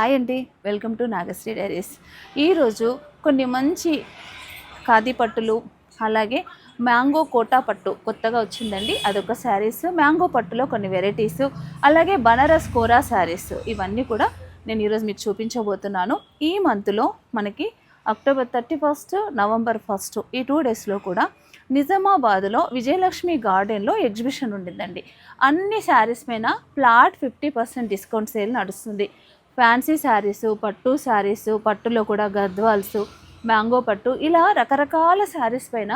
Hi అండి. Welcome to Nagasri diaries. ఈరోజు కొన్ని మంచి ఖాదీ పట్టులు అలాగే మ్యాంగో కోటా పట్టు కొత్తగా వచ్చిందండి. అదొక శారీస్ మ్యాంగో పట్టులో కొన్ని వెరైటీస్ అలాగే బనారస్ కోరా శారీస్ ఇవన్నీ కూడా నేను ఈరోజు మీకు చూపించబోతున్నాను. ఈ మంత్లో మనకి October thirty first November first ఈ టూ డేస్లో కూడా నిజామాబాద్లో విజయలక్ష్మి గార్డెన్లో ఎగ్జిబిషన్ ఉండిందండి. అన్ని శారీస్ పైన flat fifty percent discount sale నడుస్తుంది. ఫ్యాన్సీ శారీస్ పట్టు శారీస్ పట్టులో కూడా గద్వాల్స్ మ్యాంగో పట్టు ఇలా రకరకాల శారీస్ పైన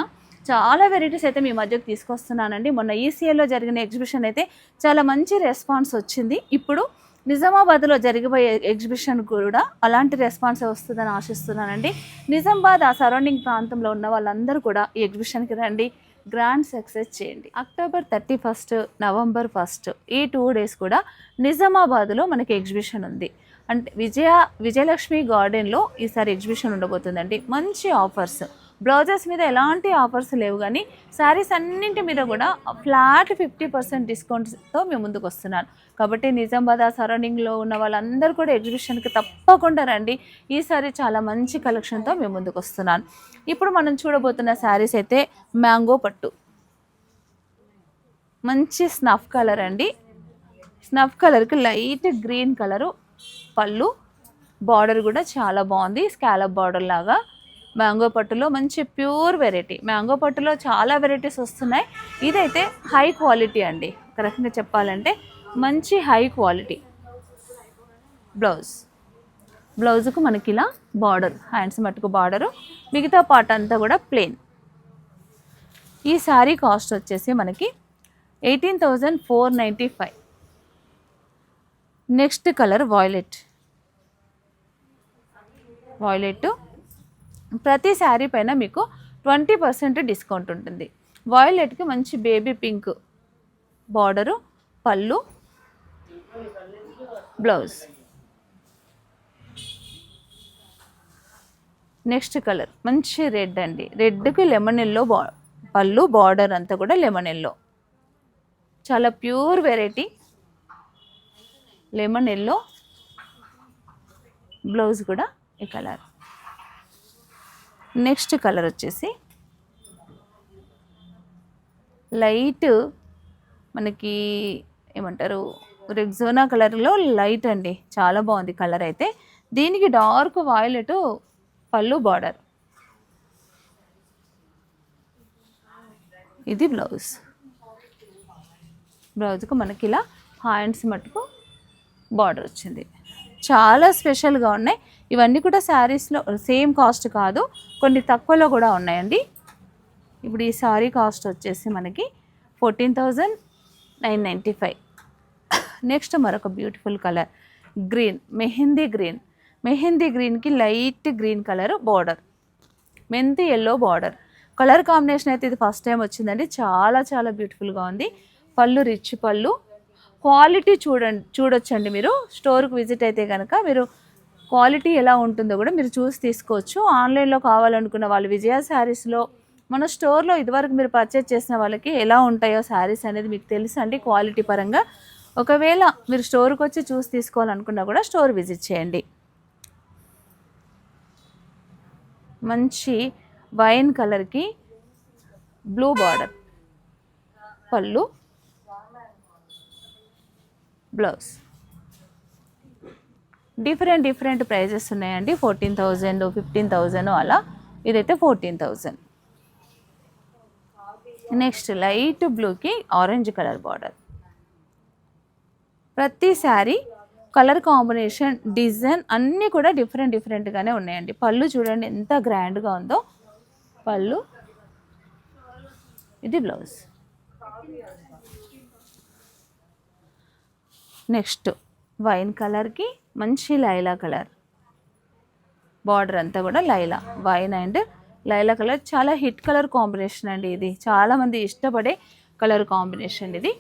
చాలా వెరైటీస్ అయితే మీ మధ్యకు తీసుకొస్తున్నానండి. మొన్న ఈసీఏలో జరిగిన ఎగ్జిబిషన్ అయితే చాలా మంచి రెస్పాన్స్ వచ్చింది. ఇప్పుడు నిజామాబాద్లో జరిగిపోయే ఎగ్జిబిషన్ కూడా అలాంటి రెస్పాన్స్ వస్తుందని ఆశిస్తున్నానండి. నిజామాబాద్ ఆ సరౌండింగ్ ప్రాంతంలో ఉన్న వాళ్ళందరూ కూడా ఈ ఎగ్జిబిషన్కి రండి. గ్రాండ్ సక్సెస్ చేయండి. October thirty first November first ఈ టూ డేస్ కూడా నిజామాబాద్లో మనకి ఎగ్జిబిషన్ ఉంది. అంటే విజయ విజయలక్ష్మి గార్డెన్లో ఈసారి ఎగ్జిబిషన్ ఉండబోతుందండి. మంచి ఆఫర్స్. బ్లౌజెస్ మీద ఎలాంటి ఆఫర్స్ లేవు కానీ శారీస్ అన్నింటి మీద కూడా ఫ్లాట్ ఫిఫ్టీ పర్సెంట్ డిస్కౌంట్స్తో మేము ముందుకు వస్తున్నాను కాబట్టి నిజామాబాద్ ఆ సరౌండింగ్లో ఉన్న వాళ్ళందరూ కూడా ఎగ్జిబిషన్కి తప్పకుండా రండి. ఈసారి చాలా మంచి కలెక్షన్తో మేము ముందుకు వస్తున్నాను ఇప్పుడు మనం చూడబోతున్న శారీస్ అయితే మ్యాంగో పట్టు. మంచి స్నఫ్ కలర్ అండి. స్నఫ్ కలర్కి లైట్ గ్రీన్ కలరు. పళ్ళు బార్డర్ కూడా చాలా బాగుంది. స్కాలప్ బార్డర్ లాగా. మ్యాంగో పట్టులో మంచి ప్యూర్ వెరైటీ మ్యాంగో పట్టులో చాలా వెరైటీస్ వస్తున్నాయి. ఇదైతే హై క్వాలిటీ అండి. కరెక్ట్గా చెప్పాలంటే మంచి హై క్వాలిటీ బ్లౌజ్ బ్లౌజ్కు మనకి ఇలా బార్డర్ హ్యాండ్స్ మట్టుకు బార్డరు మిగతా పార్ట్ అంతా కూడా ప్లెయిన్ ఈ శారీ కాస్ట్ వచ్చేసి మనకి eighteen thousand four ninety five next colour violet. Violet. ప్రతి శారీ పైన మీకు ట్వంటీ పర్సెంట్ డిస్కౌంట్ ఉంటుంది. వాయిలెట్కి మంచి బేబీ పింక్ బార్డరు పళ్ళు బ్లౌజ్. నెక్స్ట్ కలర్ మంచి రెడ్ అండి. రెడ్కి లెమన్ ఎల్లో బా పళ్ళు బార్డర్ అంతా కూడా లెమన్ ఎల్లో. చాలా pure variety. Lemon yellow blouse కూడా ఈ కలర్. నెక్స్ట్ కలర్ వచ్చేసి లైట్ మనకి ఏమంటారు రెగ్జోనా కలర్లో లైట్ అండి. చాలా బాగుంది కలర్ అయితే. దీనికి డార్క్ వాయిలెట్ పళ్ళు బార్డర్. ఇది బ్లౌజ్. బ్లౌజ్కు మనకి ఇలా హ్యాండ్స్ మటుకు బార్డర్ వచ్చింది. చాలా స్పెషల్గా ఉన్నాయి. ఇవన్నీ కూడా శారీస్లో సేమ్ కాస్ట్ కాదు కొన్ని తక్కువలో కూడా ఉన్నాయండి. ఇప్పుడు ఈ శారీ కాస్ట్ వచ్చేసి మనకి fourteen thousand nine ninety five next మరొక beautiful colour green mehndi green mehndi గ్రీన్కి లైట్ గ్రీన్ కలర్ బార్డర్ మెంతి ఎల్లో బార్డర్ కలర్ కాంబినేషన్ అయితే ఇది ఫస్ట్ టైం వచ్చిందండి. చాలా చాలా బ్యూటిఫుల్గా ఉంది. పళ్ళు రిచ్ పళ్ళు. క్వాలిటీ చూడండి చూడొచ్చండి మీరు. స్టోర్కి విజిట్ అయితే కనుక మీరు క్వాలిటీ ఎలా ఉంటుందో కూడా మీరు చూసి తీసుకోవచ్చు. ఆన్లైన్లో కావాలనుకున్న వాళ్ళు విజయ శారీస్లో మన స్టోర్లో ఇదివరకు మీరు పర్చేజ్ చేసిన వాళ్ళకి ఎలా ఉంటాయో శారీస్ అనేది మీకు తెలుసు అండి క్వాలిటీ పరంగా. ఒకవేళ మీరు స్టోర్కి వచ్చి చూసి తీసుకోవాలనుకున్నా కూడా స్టోర్ విజిట్ చేయండి. మంచి వైన్ కలర్కి బ్లూ బార్డర్ పళ్ళు. బ్లౌజ్. డిఫరెంట్ డిఫరెంట్ ప్రైజెస్ ఉన్నాయండి. ఫోర్టీన్ థౌజండ్ ఫిఫ్టీన్ థౌజండ్ అలా. ఇదైతే ఫోర్టీన్ థౌజండ్ నెక్స్ట్ లైట్ బ్లూకి ఆరెంజ్ కలర్ బార్డర్ ప్రతి శారీ కలర్ కాంబినేషన్ డిజైన్ అన్నీ కూడా డిఫరెంట్ డిఫరెంట్గానే ఉన్నాయండి. పళ్ళు చూడండి ఎంత గ్రాండ్గా ఉందో. పళ్ళు. ఇది బ్లౌజ్. నెక్స్ట్. వైన్ కలర్కి మంచి లైలా కలర్. బార్డర్ అంతా కూడా Laila. Wine and Laila colour చాలా హిట్ కలర్ కాంబినేషన్ అండి ఇది. చాలామంది ఇష్టపడే కలర్ కాంబినేషన్ ఇది.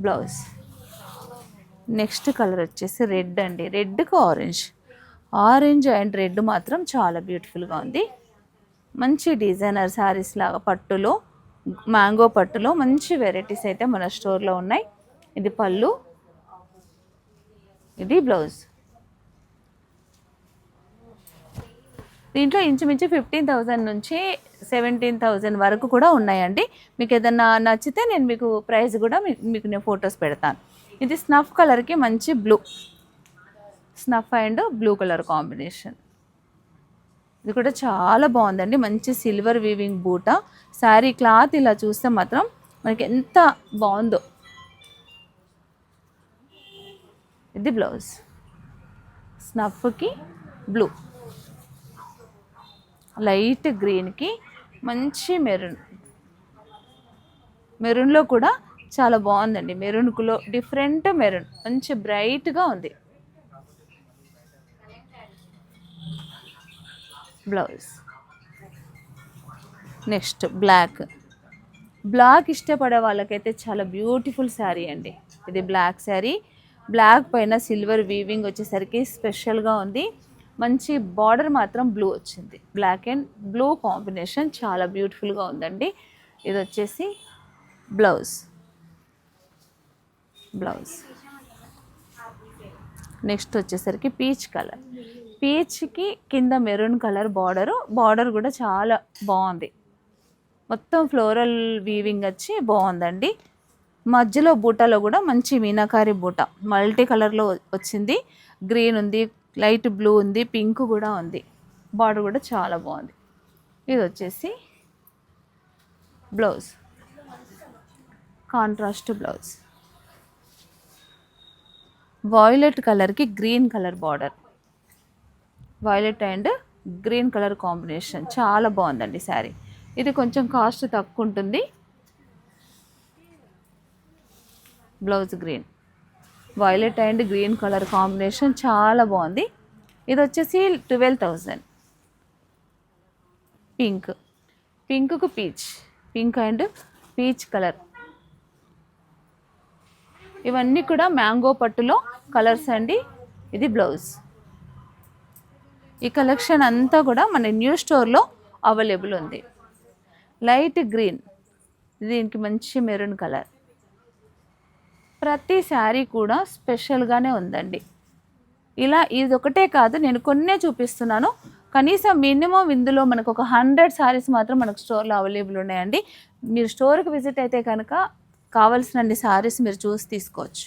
బ్లౌజ్. నెక్స్ట్ కలర్ వచ్చేసి రెడ్ అండి. రెడ్కి ఆరెంజ్. ఆరెంజ్ అండ్ రెడ్ మాత్రం చాలా బ్యూటిఫుల్గా ఉంది. మంచి డిజైనర్ శారీస్ లాగా పట్టులో మ్యాంగో పట్టులో మంచి వెరైటీస్ అయితే మన స్టోర్లో ఉన్నాయి. ఇది పళ్ళు. ఇది బ్లౌజ్. దీంట్లో ఇంచుమించు ఫిఫ్టీన్ థౌజండ్ నుంచి సెవెంటీన్ థౌజండ్ వరకు కూడా ఉన్నాయండి. మీకు ఏదన్నా నచ్చితే నేను మీకు ప్రైస్ కూడా మీకు నేను ఫొటోస్ పెడతాను. ఇది స్నఫ్ కలర్కి మంచి blue. Snuff and blue colour combination. ఇది కూడా చాలా బాగుందండి. మంచి silver weaving buta. Sari cloth ఇలా చూస్తే మాత్రం మనకి ఎంత బాగుందో. ఇది బ్లౌజ్. స్నఫ్కి బ్లూ. లైట్ గ్రీన్కి మంచి మెరూన్. మెరూన్లో కూడా చాలా బాగుందండి. మెరూన్కులో డిఫరెంట్ మెరూన్. మంచి బ్రైట్గా ఉంది. బ్లౌజ్. Next black. బ్లాక్ ఇష్టపడే వాళ్ళకైతే చాలా బ్యూటిఫుల్ శారీ అండి. ఇది బ్లాక్ శారీ. బ్లాక్ పైన సిల్వర్ వీవింగ్ వచ్చేసరికి స్పెషల్గా ఉంది. మంచి బార్డర్ మాత్రం బ్లూ వచ్చింది. బ్లాక్ అండ్ బ్లూ కాంబినేషన్ చాలా బ్యూటిఫుల్గా ఉందండి. ఇది వచ్చేసి బ్లౌజ్. బ్లౌజ్. నెక్స్ట్ వచ్చేసరికి పీచ్ కలర్. పీచ్కి కింద మెరూన్ కలర్ బార్డరు. బార్డర్ కూడా చాలా బాగుంది. మొత్తం ఫ్లోరల్ వీవింగ్ వచ్చి బాగుందండి. మధ్యలో బూటలో కూడా మంచి మీనాకారి బూట. మల్టీ కలర్లో వచ్చింది. గ్రీన్ ఉంది లైట్ బ్లూ ఉంది పింక్ కూడా ఉంది. బార్డర్ కూడా చాలా బాగుంది. ఇది వచ్చేసి బ్లౌజ్. Contrast blouse. వాయిలెట్ కలర్కి green colour border violet and green colour combination చాలా బాగుందండి శారీ. ఇది కొంచెం కాస్ట్ తక్కువ ఉంటుంది blouse green violet and green colour combination చాలా బాగుంది. ఇది వచ్చేసి twelve thousand pink పింక్కు peach pink and peach colour ఇవన్నీ కూడా మ్యాంగో పట్టులో కలర్స్ అండి. ఇది బ్లౌజ్ ఈ కలెక్షన్ అంతా కూడా మన న్యూ స్టోర్లో అవైలబుల్ ఉంది. Light green. దీనికి మంచి మెరూన్ కలర్. ప్రతి శారీ కూడా స్పెషల్గానే ఉందండి. ఇలా ఇది ఒకటే కాదు నేను కొన్నే చూపిస్తున్నాను. కనీసం మినిమం ఇందులో మనకు ఒక హండ్రెడ్ శారీస్ మాత్రం మనకు స్టోర్లో అవైలబుల్ ఉన్నాయండి. మీరు స్టోర్కి విజిట్ అయితే కనుక కావాల్సినన్ని శారీస్ మీరు చూసి తీసుకోవచ్చు.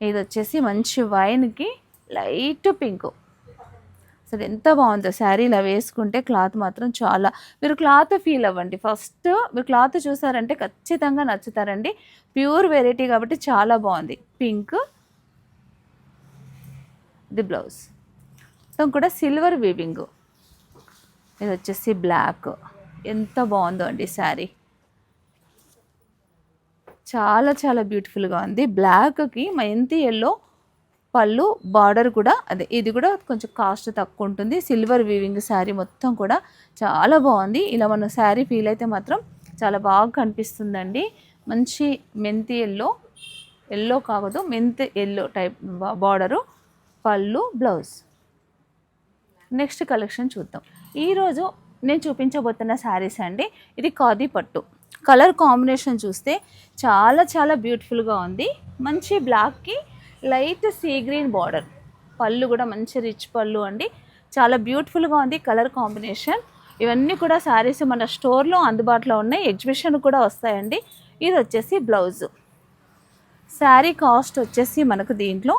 ఇది వచ్చేసి మంచి వైన్కి లైట్ పింక్. వస్తుంది ఎంత బాగుందో. శారీ ఇలా వేసుకుంటే క్లాత్ మాత్రం చాలా మీరు క్లాత్ ఫీల్ అవ్వండి. ఫస్ట్ మీరు క్లాత్ చూసారంటే ఖచ్చితంగా నచ్చుతారండి. ప్యూర్ వెరైటీ కాబట్టి చాలా బాగుంది. Pink the blouse. మొత్తం కూడా సిల్వర్ వీవింగ్. ఇది వచ్చేసి బ్లాక్. ఎంత బాగుందో అండి శారీ. చాలా చాలా బ్యూటిఫుల్గా ఉంది. బ్లాక్కి మెంతి ఎల్లో పళ్ళు బార్డర్ కూడా అదే ఇది కూడా కొంచెం కాస్ట్ తక్కువ ఉంటుంది సిల్వర్ వీవింగ్ శారీ మొత్తం కూడా చాలా బాగుంది. ఇలా మన శారీ ఫీల్ అయితే మాత్రం చాలా బాగా కనిపిస్తుందండి. మంచి మెంతి ఎల్లో ఎల్లో కాకదు మెంతి ఎల్లో టైప్ బార్డరు పళ్ళు బ్లౌజ్. నెక్స్ట్ కలెక్షన్ చూద్దాం. ఈరోజు నేను చూపించబోతున్న శారీస్ అండి. ఇది ఖాదీ పట్టు. కలర్ కాంబినేషన్ చూస్తే చాలా చాలా బ్యూటిఫుల్గా ఉంది. మంచి బ్లాక్కి light sea green border. Pallu కూడా మంచి రిచ్ పళ్ళు అండి. చాలా బ్యూటిఫుల్గా ఉంది కలర్ కాంబినేషన్. ఇవన్నీ కూడా శారీస్ మన స్టోర్లో అందుబాటులో ఉన్నాయి. ఎగ్జిబిషన్ కూడా వస్తాయండి. ఇది వచ్చేసి బ్లౌజ్. శారీ కాస్ట్ వచ్చేసి మనకు దీంట్లో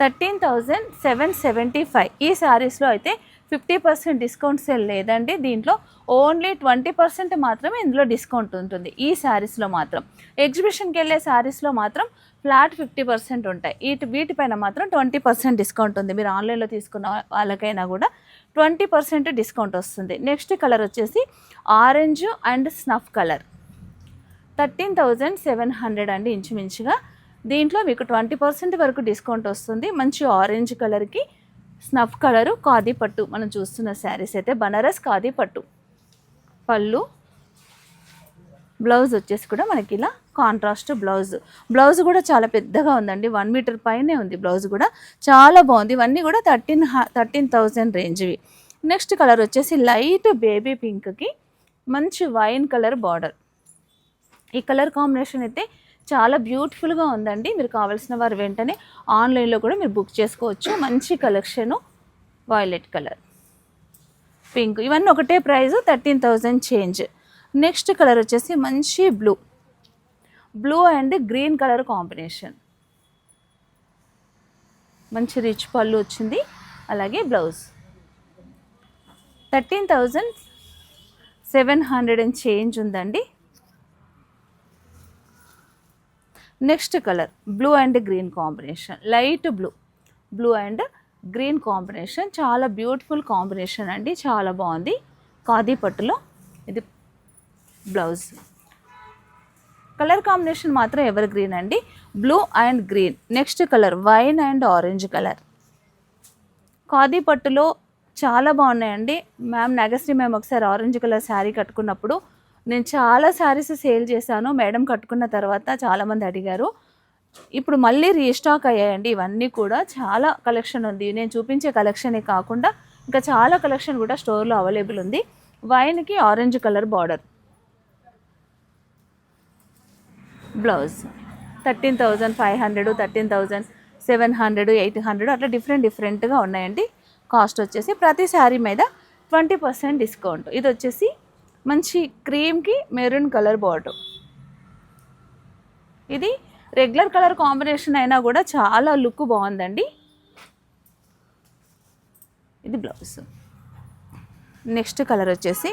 thirteen thousand seven seventy five. ఈ శారీస్లో అయితే ఫిఫ్టీ పర్సెంట్ డిస్కౌంట్ సేల్ లేదండి. దీంట్లో ఓన్లీ ట్వంటీ పర్సెంట్ మాత్రమే ఇందులో డిస్కౌంట్ ఉంటుంది. ఈ శారీస్లో మాత్రం. ఎగ్జిబిషన్కి వెళ్ళే శారీస్లో మాత్రం ఫ్లాట్ ఫిఫ్టీ పర్సెంట్ ఉంటాయి. వీటి వీటిపైన మాత్రం ట్వంటీ పర్సెంట్ డిస్కౌంట్ ఉంది. మీరు ఆన్లైన్లో తీసుకున్న వాళ్ళకైనా కూడా ట్వంటీ పర్సెంట్ డిస్కౌంట్ వస్తుంది. నెక్స్ట్ కలర్ వచ్చేసి orange and snuff colour thirteen thousand seven hundred అండి ఇంచుమించుగా. దీంట్లో మీకు ట్వంటీ పర్సెంట్ వరకు డిస్కౌంట్ వస్తుంది. మంచి ఆరెంజ్ కలర్కి స్నఫ్ కలరు ఖాదీ పట్టు. మనం చూస్తున్న శారీస్ అయితే బనారస్ ఖాదీ పట్టు. పళ్ళు బ్లౌజ్ వచ్చేసి కూడా మనకి ఇలా కాంట్రాస్ట్ బ్లౌజ్. బ్లౌజ్ కూడా చాలా పెద్దగా ఉందండి. వన్ మీటర్ పైనే ఉంది బ్లౌజ్ కూడా. చాలా బాగుంది. ఇవన్నీ కూడా థర్టీన్ థర్టీన్ థౌజండ్ రేంజ్వి. నెక్స్ట్ కలర్ వచ్చేసి లైట్ బేబీ పింక్కి మంచి వైన్ కలర్ బార్డర్. ఈ కలర్ కాంబినేషన్ అయితే చాలా బ్యూటిఫుల్గా ఉందండి. మీరు కావాల్సిన వారు వెంటనే ఆన్లైన్లో కూడా మీరు బుక్ చేసుకోవచ్చు. మంచి కలెక్షను వైలెట్ కలర్. పింక్. ఇవన్నీ ఒకటే price thirteen thousand change. Next colour వచ్చేసి మంచి blue. Blue and green colour combination. మంచి రిచ్ పళ్ళు వచ్చింది. అలాగే blouse. Thirteen thousand seven hundred and change ఉందండి. Next colour blue and green combination light blue blue and green combination చాలా beautiful combination అండి చాలా బాగుంది. ఖాదీ పట్టులో ఇది బ్లౌజ్ కలర్ కాంబినేషన్ మాత్రం ఎవర్ గ్రీన్ అండి? Blue and green next colour wine and orange colour. Khadi పట్టులో చాలా బాగున్నాయండి. మ్యామ్ నగశ్రీ మ్యామ్ ఒకసారి ఆరెంజ్ కలర్ శారీ కట్టుకున్నప్పుడు నేను చాలా శారీస్ సేల్ చేశాను. మేడం కట్టుకున్న తర్వాత చాలామంది అడిగారు. ఇప్పుడు మళ్ళీ రీస్టాక్ అయ్యాయండి. ఇవన్నీ కూడా చాలా కలెక్షన్ ఉంది. నేను చూపించే కలెక్షనే కాకుండా ఇంకా చాలా కలెక్షన్ కూడా స్టోర్లో అవైలబుల్ ఉంది. వైన్కి orange colour border. Blouse. Thirteen thousand five hundred thirteen thousand seven hundred eight hundred అట్లా డిఫరెంట్ డిఫరెంట్గా ఉన్నాయండి. కాస్ట్ వచ్చేసి ప్రతి శారీ మీద ట్వంటీ పర్సెంట్ డిస్కౌంట్. ఇది వచ్చేసి మంచి క్రీమ్కి మెరూన్ కలర్ బార్డర్ ఇది రెగ్యులర్ కలర్ కాంబినేషన్ అయినా కూడా చాలా లుక్ బాగుందండి. ఇది బ్లౌజ్. నెక్స్ట్ కలర్ వచ్చేసి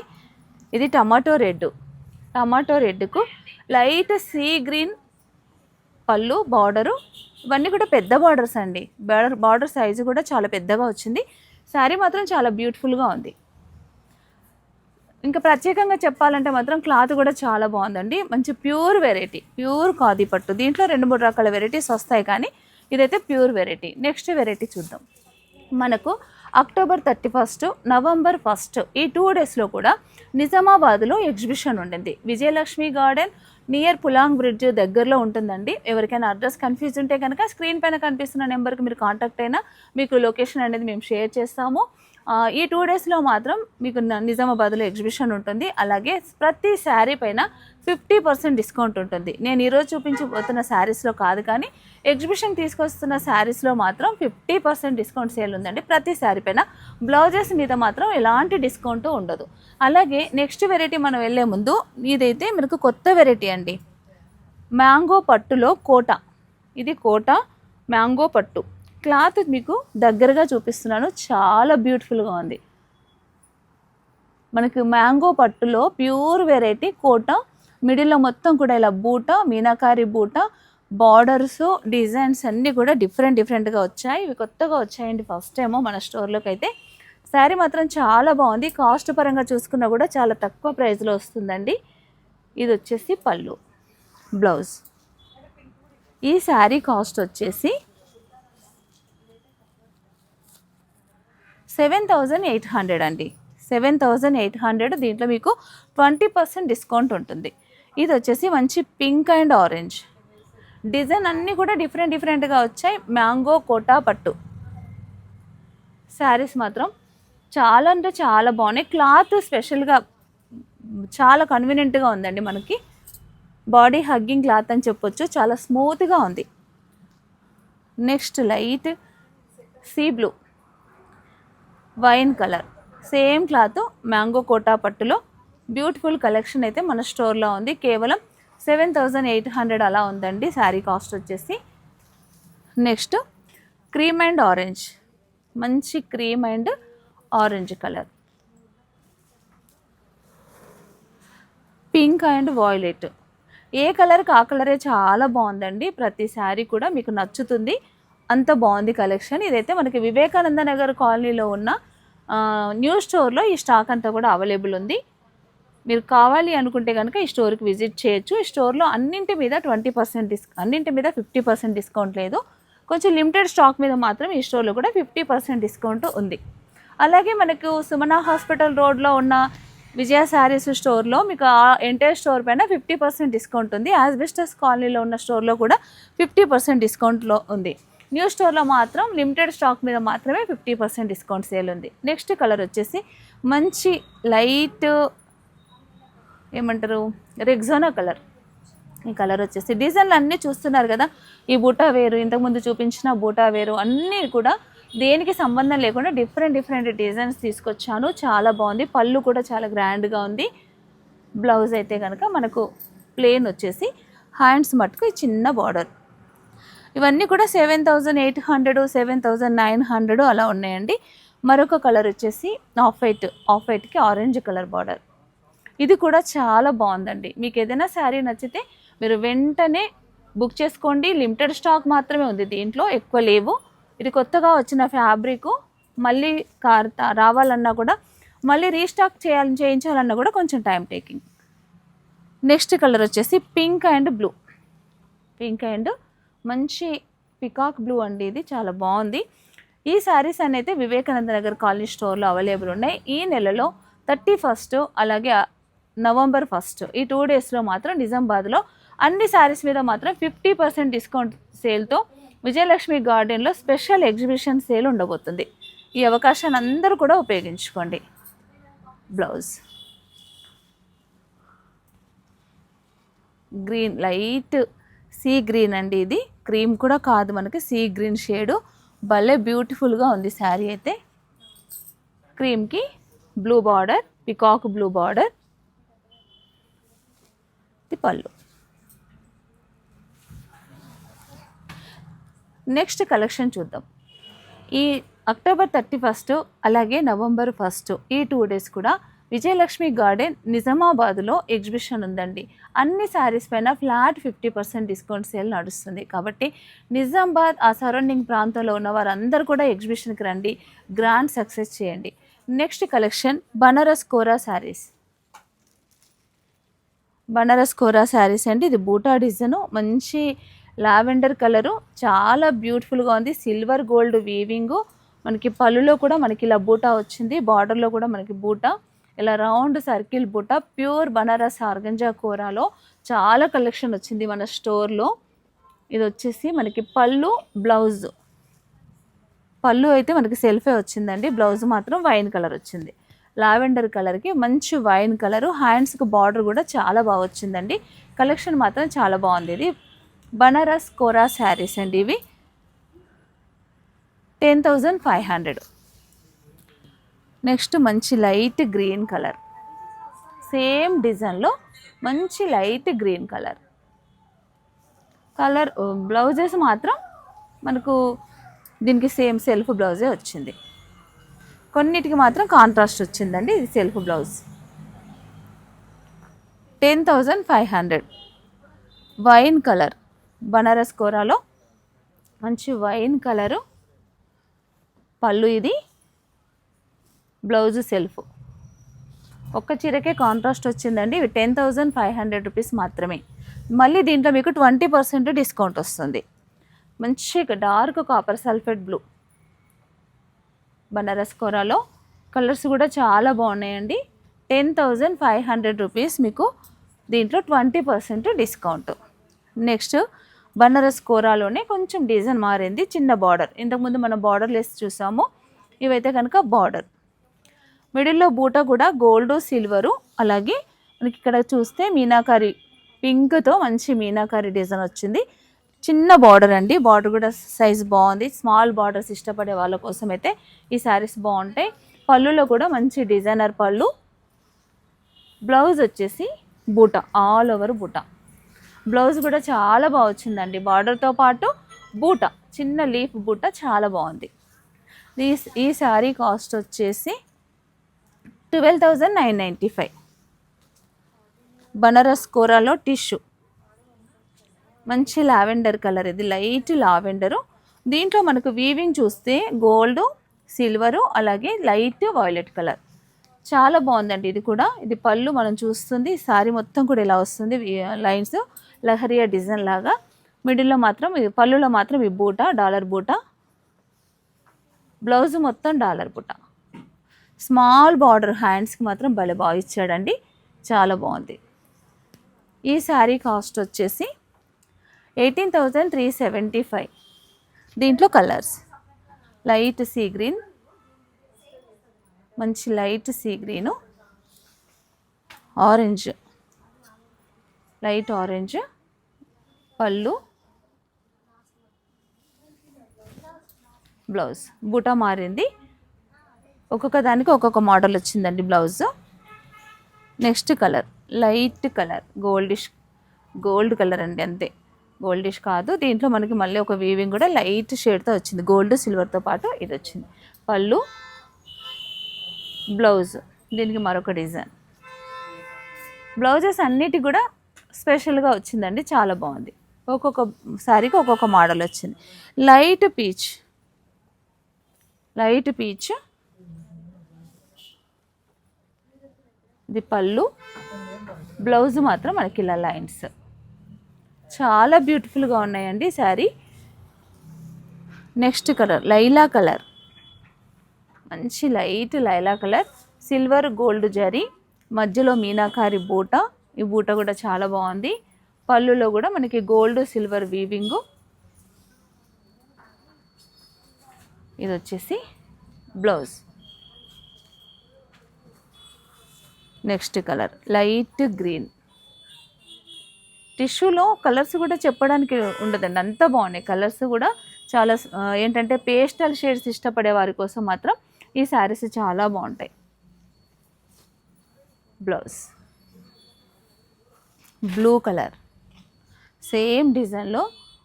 ఇది టమాటో రెడ్. టమాటో రెడ్కు లైట్ సీ గ్రీన్ పళ్ళు బార్డరు. ఇవన్నీ కూడా పెద్ద బార్డర్స్ అండి. బార్డర్ బార్డర్ సైజు కూడా చాలా పెద్దగా వచ్చింది. శారీ మాత్రం చాలా బ్యూటిఫుల్గా ఉంది. ఇంకా ప్రత్యేకంగా చెప్పాలంటే మాత్రం క్లాత్ కూడా చాలా బాగుందండి. మంచి ప్యూర్ వెరైటీ ప్యూర్ ఖాదీ పట్టు. దీంట్లో రెండు మూడు రకాల వెరైటీస్ వస్తాయి కానీ ఇదైతే ప్యూర్ వెరైటీ. నెక్స్ట్ వెరైటీ చూద్దాం. మనకు October thirty first November first ఈ టూ డేస్లో కూడా నిజామాబాద్లో ఎగ్జిబిషన్ ఉండింది. Vijayalakshmi garden near Pulang bridge దగ్గరలో ఉంటుందండి. ఎవరికైనా అడ్రస్ కన్ఫ్యూజ్ ఉంటే కనుక స్క్రీన్ పైన కనిపిస్తున్న నెంబర్కి మీరు కాంటాక్ట్ అయినా మీకు లొకేషన్ అనేది మేము షేర్ చేస్తాము. ఈ టూ డేస్లో మాత్రం మీకు న- నిజామాబాద్లో ఎగ్జిబిషన్ ఉంటుంది. అలాగే ప్రతి శారీ పైన ఫిఫ్టీ పర్సెంట్ డిస్కౌంట్ ఉంటుంది. నేను ఈరోజు చూపించబోతున్న శారీస్లో కాదు కానీ ఎగ్జిబిషన్ తీసుకొస్తున్న శారీస్లో మాత్రం ఫిఫ్టీ పర్సెంట్ డిస్కౌంట్ సేల్ ఉందండి. ప్రతి శారీ పైన బ్లౌజెస్ మీద మాత్రం ఎలాంటి డిస్కౌంట్ ఉండదు. అలాగే నెక్స్ట్ వెరైటీ మనం వెళ్ళే ముందు ఇదైతే మనకు కొత్త వెరైటీ అండి. మ్యాంగో పట్టులో కోట. ఇది కోట మ్యాంగో పట్టు. క్లాత్ మీకు దగ్గరగా చూపిస్తున్నాను. చాలా బ్యూటిఫుల్గా ఉంది. మనకి మ్యాంగో పట్టులో ప్యూర్ వెరైటీ కోట మిడిల్లో మొత్తం కూడా ఇలా బూట మీనాకారి బూట బార్డర్స్ డిజైన్స్ అన్నీ కూడా డిఫరెంట్ డిఫరెంట్గా వచ్చాయి. ఇవి కొత్తగా వచ్చాయండి ఫస్ట్ టైము మన స్టోర్లోకి అయితే. శారీ మాత్రం చాలా బాగుంది. కాస్ట్ పరంగా చూసుకున్నా కూడా చాలా తక్కువ ప్రైస్లో వస్తుందండి. ఇది వచ్చేసి పళ్ళు బ్లౌజ్. ఈ శారీ కాస్ట్ వచ్చేసి సెవెన్ థౌజండ్ ఎయిట్ హండ్రెడ్ అండి. సెవెన్ థౌజండ్ ఎయిట్ హండ్రెడ్ దీంట్లో మీకు ట్వంటీ పర్సెంట్ డిస్కౌంట్ ఉంటుంది. ఇది వచ్చేసి మంచి పింక్ అండ్ ఆరెంజ్ డిజైన్ అన్నీ కూడా డిఫరెంట్ డిఫరెంట్గా వచ్చాయి. మ్యాంగో కోటా పట్టు శారీస్ మాత్రం చాలా అంటే చాలా బాగున్నాయి. క్లాత్ స్పెషల్గా చాలా కన్వీనియంట్గా ఉందండి మనకి. బాడీ హగ్గింగ్ క్లాత్ అని చెప్పొచ్చు. చాలా స్మూత్గా ఉంది. Next light sea blue wine colour. Same cloth mango Kota పట్టులో. బ్యూటిఫుల్ కలెక్షన్ అయితే మన స్టోర్లో ఉంది. కేవలం సెవెన్ థౌజండ్ ఎయిట్ హండ్రెడ్ అలా ఉందండి శారీ కాస్ట్ వచ్చేసి. Next cream and orange. మంచి cream and orange colour. Pink and violet ఏ కలర్కి ఆ కలరే చాలా బాగుందండి. ప్రతి శారీ కూడా మీకు నచ్చుతుంది. అంత బాగుంది కలెక్షన్. ఇదైతే మనకి వివేకానంద నగర్ కాలనీలో ఉన్న న్యూ స్టోర్లో ఈ స్టాక్ అంతా కూడా అవైలబుల్ ఉంది. మీరు కావాలి అనుకుంటే కనుక ఈ స్టోర్కి విజిట్ చేయొచ్చు. ఈ స్టోర్లో అన్నింటి మీద ట్వంటీ పర్సెంట్ డిస్ అన్నింటి మీద ఫిఫ్టీ పర్సెంట్ డిస్కౌంట్ లేదు. కొంచెం లిమిటెడ్ స్టాక్ మీద మాత్రం ఈ స్టోర్లో కూడా ఫిఫ్టీ పర్సెంట్ డిస్కౌంట్ ఉంది. అలాగే మనకు సుమన హాస్పిటల్ రోడ్లో ఉన్న విజయ శారీస్ స్టోర్లో మీకు ఆ ఎంటైర్ స్టోర్ పైన ఫిఫ్టీ పర్సెంట్ డిస్కౌంట్ ఉంది. యాజ్బెస్టస్ కాలనీలో ఉన్న స్టోర్లో కూడా ఫిఫ్టీ పర్సెంట్ డిస్కౌంట్లో ఉంది. న్యూ స్టోర్లో మాత్రం లిమిటెడ్ స్టాక్ మీద మాత్రమే ఫిఫ్టీ పర్సెంట్ డిస్కౌంట్ సేల్ ఉంది. నెక్స్ట్ కలర్ వచ్చేసి మంచి లైట్ ఏమంటారు రెగ్జోనా కలర్. ఈ కలర్ వచ్చేసి డిజైన్లు అన్నీ చూస్తున్నారు కదా. ఈ బూటా వేరు ఇంతకుముందు చూపించిన బూటా వేరు అన్నీ కూడా దేనికి సంబంధం లేకుండా డిఫరెంట్ డిఫరెంట్ డిజైన్స్ తీసుకొచ్చాను. చాలా బాగుంది. పళ్ళు కూడా చాలా గ్రాండ్గా ఉంది. బ్లౌజ్ అయితే కనుక మనకు ప్లేన్ వచ్చేసి హ్యాండ్స్ మటుకు ఈ చిన్న బార్డర్. ఇవన్నీ కూడా seven thousand eight hundred seven thousand nine hundred అలా ఉన్నాయండి. మరొక కలర్ వచ్చేసి ఆఫ్ వైట్ ఆఫ్ వైట్కి ఆరెంజ్ కలర్ బార్డర్ ఇది కూడా చాలా బాగుందండి. మీకు ఏదైనా శారీ నచ్చితే మీరు వెంటనే బుక్ చేసుకోండి. లిమిటెడ్ స్టాక్ మాత్రమే ఉంది దీంట్లో ఎక్కువ లేవు. ఇది కొత్తగా వచ్చిన ఫ్యాబ్రిక్ మళ్ళీ కార్ రావాలన్నా కూడా మళ్ళీ రీస్టాక్ చేయాలని చేయించాలన్నా కూడా కొంచెం టైం టేకింగ్ నెక్స్ట్ కలర్ వచ్చేసి pink and blue pink and మంచి పికాక్ బ్లూ అండి ఇది చాలా బాగుంది. ఈ శారీస్ అనేది వివేకానంద నగర్ కాలనీ స్టోర్లో అవైలబుల్ ఉన్నాయి. ఈ నెలలో థర్టీ ఫస్ట్ అలాగే నవంబర్ ఫస్ట్ ఈ టూ డేస్లో మాత్రం నిజామాబాద్లో అన్ని శారీస్ మీద మాత్రం ఫిఫ్టీ పర్సెంట్ డిస్కౌంట్ సేల్తో విజయలక్ష్మి గార్డెన్లో స్పెషల్ ఎగ్జిబిషన్ సేల్ ఉండబోతుంది. ఈ అవకాశాన్ని అందరూ కూడా ఉపయోగించుకోండి. Blouse. Green light sea green అండి ఇది. క్రీమ్ కూడా కాదు మనకి. Sea green shade. భలే బ్యూటిఫుల్గా ఉంది శారీ అయితే. క్రీమ్కి blue border peacock blue border. ఇది పళ్ళు. నెక్స్ట్ కలెక్షన్ చూద్దాం. ఈ అక్టోబర్ థర్టీ ఫస్ట్ అలాగే నవంబర్ ఫస్ట్ ఈ టూ డేస్ కూడా విజయలక్ష్మి గార్డెన్ నిజామాబాద్లో ఎగ్జిబిషన్ ఉందండి. అన్ని శారీస్ పైన flat fifty percent discount sale నడుస్తుంది. కాబట్టి నిజామాబాద్ ఆ సరౌండింగ్ ప్రాంతంలో ఉన్న వారందరూ కూడా ఎగ్జిబిషన్కి రండి. గ్రాండ్ సక్సెస్ చేయండి. Next collection Banaras kora saris. Banaras కోరా శారీస్ అండి. ఇది బూటా డిజైన్. మంచి లావెండర్ కలరు. చాలా బ్యూటిఫుల్గా ఉంది. Silver gold weaving. మనకి పళ్ళులో కూడా మనకి ఇలా బూటా వచ్చింది. బార్డర్లో కూడా మనకి బూటా. ఇలా రౌండ్ సర్కిల్ బుట్ట ప్యూర్ బనారస్ ఆర్గంజా కూరలో చాలా కలెక్షన్ వచ్చింది మన స్టోర్లో. ఇది వచ్చేసి మనకి పళ్ళు బ్లౌజ్. పళ్ళు అయితే మనకి సెల్ఫే వచ్చిందండి. బ్లౌజ్ మాత్రం వైన్ కలర్ వచ్చింది. లావెండర్ కలర్కి మంచి వైన్ కలరు. హ్యాండ్స్కి బార్డర్ కూడా చాలా బాగా వచ్చిందండి. కలెక్షన్ మాత్రం చాలా బాగుంది ఇది. బనారస్ కోరా శారీస్ అండి ఇవి. Ten thousand five hundred. Next మంచి లైట్ గ్రీన్ కలర్. సేమ్ డిజైన్లో మంచి light green colour. Colour blouses మాత్రం మనకు దీనికి సేమ్ సెల్ఫ్ బ్లౌజే వచ్చింది. కొన్నిటికి మాత్రం కాంట్రాస్ట్ వచ్చిందండి ఇది self blouse. Ten thousand five hundred. Wine colour Banaras కూరలో మంచి వైన్ కలరు. పళ్ళు ఇది. Blouse self. ఒక్క చీరకే కాంట్రాస్ట్ వచ్చిందండి. ఇవి ten thousand five hundred rupees మాత్రమే. మళ్ళీ దీంట్లో మీకు ట్వంటీ పర్సెంట్ డిస్కౌంట్ వస్తుంది. మంచి dark copper sulphate blue Banaras కూరలో కలర్స్ కూడా చాలా బాగున్నాయండి. Ten thousand five hundred rupees మీకు దీంట్లో twenty percent discount next Banaras కూరలోనే కొంచెం డిజైన్ మారింది. చిన్న బార్డర్ ఇంతకుముందు మనం బార్డర్ లెస్ చూసాము. ఇవైతే కనుక బార్డర్ మిడిల్లో బూట కూడా గోల్డ్ సిల్వరు. అలాగే మనకి ఇక్కడ చూస్తే మీనాకారి పింక్తో మంచి మీనాకారి డిజైన్ వచ్చింది. చిన్న బార్డర్ అండి. బార్డర్ కూడా సైజ్ బాగుంది. స్మాల్ బార్డర్స్ ఇష్టపడే వాళ్ళ కోసం అయితే ఈ శారీస్ బాగుంటాయి. పళ్ళులో కూడా మంచి డిజైనర్ పళ్ళు. బ్లౌజ్ వచ్చేసి buta all over buta. Blouse కూడా చాలా బాగా వచ్చిందండి. బార్డర్తో పాటు బూట చిన్న లీఫ్ బూట చాలా బాగుంది. ఈ ఈ శారీ కాస్ట్ వచ్చేసి twelve thousand nine ninety five. Banaras కూరలో టిష్యూ. మంచి లావెండర్ కలర్ ఇది లైట్ లావెండరు. దీంట్లో మనకు వీవింగ్ చూస్తే గోల్డ్ సిల్వరు అలాగే లైట్ వైలెట్ కలర్. చాలా బాగుందండి ఇది కూడా. ఇది పళ్ళు మనం చూస్తుంది సారీ మొత్తం కూడా ఇలా వస్తుంది లైన్స్ లహరియా డిజైన్ లాగా. మిడిల్లో మాత్రం ఇది పళ్ళులో మాత్రం ఈ బూట డాలర్ బూట. బ్లౌజ్ మొత్తం డాలర్ బూట. స్మాల్ బార్డర్ హ్యాండ్స్కి మాత్రం భలే బాగా ఇచ్చాడండి. చాలా బాగుంది. ఈ శారీ కాస్ట్ వచ్చేసి eighteen thousand three seventy five. దీంట్లో కలర్స్. Light sea green. మంచి light sea green. Orange. Light orange. పళ్ళు. బ్లౌజ్. బుట మారింది. ఒక్కొక్క దానికి ఒక్కొక్క మోడల్ వచ్చిందండి blouse. Next colour light colour goldish gold colour అండి అంతే. గోల్డిష్ కాదు దీంట్లో మనకి మళ్ళీ ఒక వీవింగ్ కూడా లైట్ షేడ్తో వచ్చింది. గోల్డ్ సిల్వర్తో పాటు ఇది వచ్చింది. పళ్ళు బ్లౌజ్ దీనికి మరొక డిజైన్. బ్లౌజెస్ అన్నిటి కూడా స్పెషల్గా వచ్చిందండి చాలా బాగుంది. ఒక్కొక్క శారీకి ఒక్కొక్క మోడల్ వచ్చింది. లైట్ పీచ్ లైట్ పీచ్ ఇది పళ్ళు. బ్లౌజ్ మాత్రం మనకి ఇలా లైన్స్ చాలా బ్యూటిఫుల్గా ఉన్నాయండి sari next colour Laila colour మంచి light Laila colour silver gold zari మధ్యలో మీనాకారి బూట. ఈ బూట కూడా చాలా బాగుంది. పళ్ళులో కూడా మనకి గోల్డ్ సిల్వర్ వీవింగు ఇది వచ్చేసి blouse next colour light green. టిష్యూలో కలర్స్ కూడా చెప్పడానికి ఉండదండి అంత బాగున్నాయి. కలర్స్ కూడా చాలా ఏంటంటే పేస్టల్ షేడ్స్ ఇష్టపడే వారి కోసం మాత్రం ఈ శారీస్ చాలా బాగుంటాయి. బ్లౌజ్. Blue colour. సేమ్ డిజైన్లో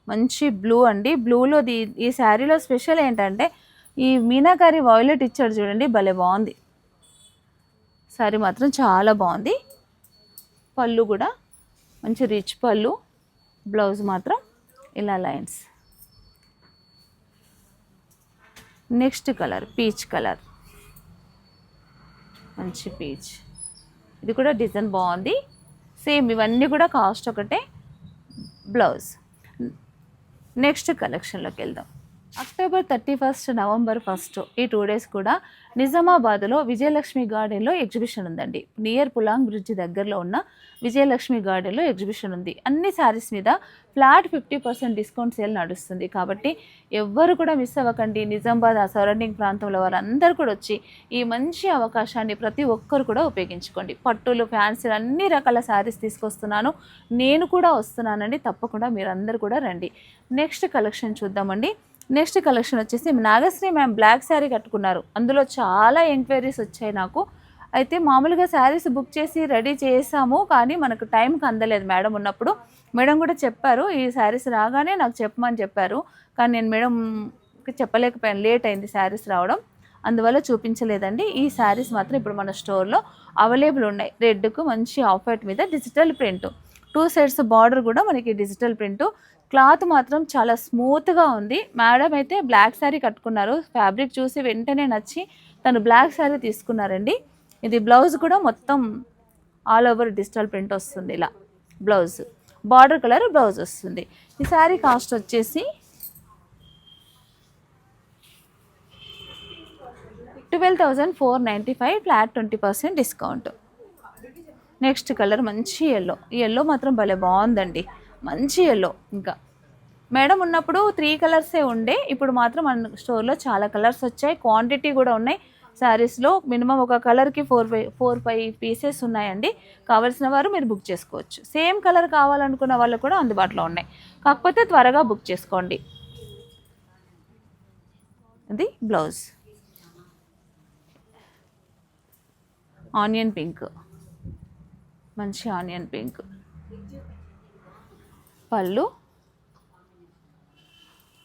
మంచి బ్లూ అండి. బ్లూలో ఈ శారీలో స్పెషల్ ఏంటంటే ఈ మీనాకారి వాయిలెట్ ఇచ్చాడు చూడండి భలే బాగుంది. శారీ మాత్రం చాలా బాగుంది. పళ్ళు కూడా మంచి రిచ్ పళ్ళు బ్లౌజ్ మాత్రం ఇలా lines. Next colour peach colour. మంచి పీచ్. ఇది కూడా డిజైన్ బాగుంది. సేమ్ ఇవన్నీ కూడా కాస్ట్ ఒకటే బ్లౌజ్. నెక్స్ట్ కలెక్షన్లోకి వెళ్దాం. October thirty first November first ఈ టూ డేస్ కూడా నిజామాబాద్లో విజయలక్ష్మి గార్డెన్లో ఎగ్జిబిషన్ ఉందండి. నియర్ పులాంగ్ బ్రిడ్జ్ దగ్గరలో ఉన్న విజయలక్ష్మి గార్డెన్లో ఎగ్జిబిషన్ ఉంది. అన్ని శారీస్ మీద flat fifty percent discount sale నడుస్తుంది. కాబట్టి ఎవ్వరు కూడా మిస్ అవ్వకండి. నిజామాబాద్ ఆ సరౌండింగ్ ప్రాంతంలో వారందరూ కూడా వచ్చి ఈ మంచి అవకాశాన్ని ప్రతి ఒక్కరు కూడా ఉపయోగించుకోండి. పట్టులు ఫ్యాన్సీలు అన్ని రకాల శారీస్ తీసుకొస్తున్నాను. నేను కూడా వస్తున్నానండి. తప్పకుండా మీరందరూ కూడా రండి. నెక్స్ట్ కలెక్షన్ చూద్దామండి. నెక్స్ట్ కలెక్షన్ వచ్చేసి నాగశ్రీ మ్యామ్ బ్లాక్ శారీ కట్టుకున్నారు. అందులో చాలా ఎంక్వైరీస్ వచ్చాయి నాకు. అయితే మామూలుగా శారీస్ బుక్ చేసి రెడీ చేసాము కానీ మనకు టైంకి అందలేదు మేడం ఉన్నప్పుడు. మేడం కూడా చెప్పారు ఈ శారీస్ రాగానే నాకు చెప్పమని చెప్పారు. కానీ నేను మేడంకి చెప్పలేకపోయాను. లేట్ అయింది శారీస్ రావడం. అందువల్ల చూపించలేదండి. ఈ శారీస్ మాత్రం ఇప్పుడు మన స్టోర్లో అవైలబుల్ ఉన్నాయి. రెడ్కు మంచి ఆఫ్ వైట్ మీద digital print two sides border కూడా మనకి డిజిటల్ ప్రింట్ క్లాత్ మాత్రం చాలా స్మూత్గా ఉంది. మేడం అయితే బ్లాక్ శారీ కట్టుకున్నారు. ఫ్యాబ్రిక్ చూసి వెంటనే నచ్చి తను బ్లాక్ శారీ తీసుకున్నారండి. ఇది బ్లౌజ్ కూడా మొత్తం ఆల్ ఓవర్ డిజిటల్ ప్రింట్ వస్తుంది ఇలా. బ్లౌజ్. బార్డర్ కలర్ బ్లౌజ్ వస్తుంది. ఈ శారీ కాస్ట్ వచ్చేసి twelve thousand four ninety five flat twenty percent discount. Next colour మంచి ఎల్లో ఈ ఎల్లో మాత్రం భలే బాగుందండి. మంచి ఎల్లో ఇంకా. మేడం ఉన్నప్పుడు త్రీ కలర్సే ఉండే. ఇప్పుడు మాత్రం మన స్టోర్లో చాలా కలర్స్ వచ్చాయి. క్వాంటిటీ కూడా ఉన్నాయి. శారీస్లో మినిమం ఒక కలర్కి four five four five pieces ఉన్నాయండి. కావాల్సిన వారు మీరు బుక్ చేసుకోవచ్చు. సేమ్ కలర్ కావాలనుకున్న వాళ్ళు కూడా అందుబాటులో ఉన్నాయి. కాకపోతే త్వరగా బుక్ చేసుకోండి. ఇది బ్లౌజ్. Onion pink. మంచి ఆనియన్ పింక్. పళ్ళు.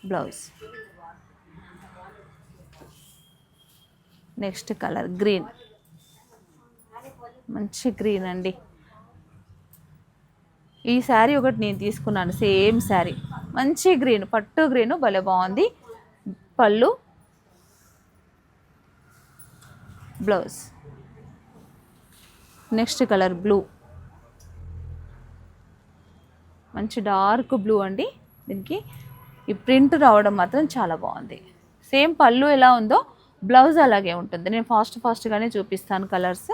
బ్లౌజ్. Next colour green. మంచి గ్రీన్ అండి. ఈ శారీ ఒకటి నేను తీసుకున్నాను సేమ్ శారీ. మంచి గ్రీన్ పట్టు గ్రీన్ భలే బాగుంది. పళ్ళు బ్లౌజ్. Next colour blue. మంచి డార్క్ బ్లూ అండి దీనికి. ఈ ప్రింట్ రావడం మాత్రం చాలా బాగుంది. సేమ్ పళ్ళు ఎలా ఉందో బ్లౌజ్ అలాగే ఉంటుంది. నేను ఫాస్ట్ ఫాస్ట్గానే చూపిస్తాను కలర్స్.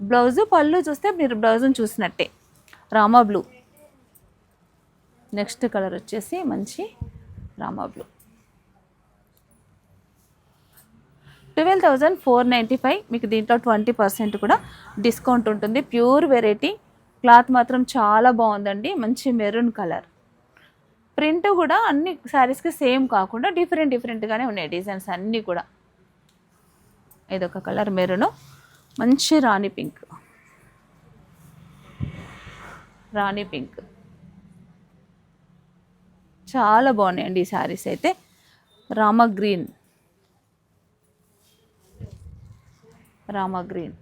బ్లౌజు పళ్ళు చూస్తే మీరు బ్లౌజ్ని చూసినట్టే. రామా బ్లూ. నెక్స్ట్ కలర్ వచ్చేసి మంచి Rama blue. Twelve thousand four ninety five మీకు దీంట్లో ట్వంటీ పర్సెంట్ కూడా డిస్కౌంట్ ఉంటుంది. Pure variety. క్లాత్ మాత్రం చాలా బాగుందండి. మంచి మెరూన్ కలర్. ప్రింట్ కూడా అన్ని శారీస్కి సేమ్ కాకుండా డిఫరెంట్ డిఫరెంట్గానే ఉన్నాయి డిజైన్స్ అన్నీ కూడా. ఇదొక కలర్ మెరూన్. మంచి రాణి పింక్. రాణి పింక్. చాలా బాగున్నాయండి ఈ శారీస్ అయితే. Rama green. Rama green.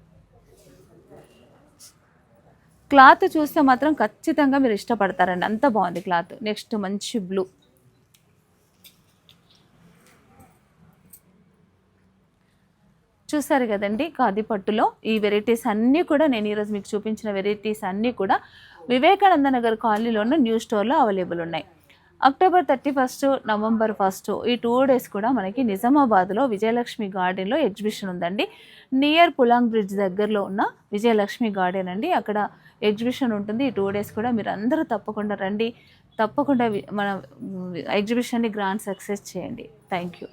Cloth చూస్తే మాత్రం ఖచ్చితంగా మీరు ఇష్టపడతారండి. అంత బాగుంది క్లాత్. నెక్స్ట్ మంచి బ్లూ. చూసారు కదండి ఖాదీ పట్టులో ఈ వెరైటీస్ అన్నీ కూడా నేను ఈరోజు మీకు చూపించిన వెరైటీస్ అన్నీ కూడా వివేకానంద నగర్ కాలనీలో ఉన్న న్యూ స్టోర్లో అవైలబుల్ ఉన్నాయి. October thirty first November first ఈ టూ డేస్ కూడా మనకి నిజామాబాద్లో విజయలక్ష్మి గార్డెన్లో ఎగ్జిబిషన్ ఉందండి. నియర్ పులాంగ్ బ్రిడ్జ్ దగ్గరలో ఉన్న విజయలక్ష్మి గార్డెన్ అండి. అక్కడ ఎగ్జిబిషన్ ఉంటుంది. ఈ టూ డేస్ కూడా మీరు అందరూ తప్పకుండా రండి. తప్పకుండా మన ఎగ్జిబిషన్ని గ్రాండ్ సక్సెస్ చేయండి. Thank you.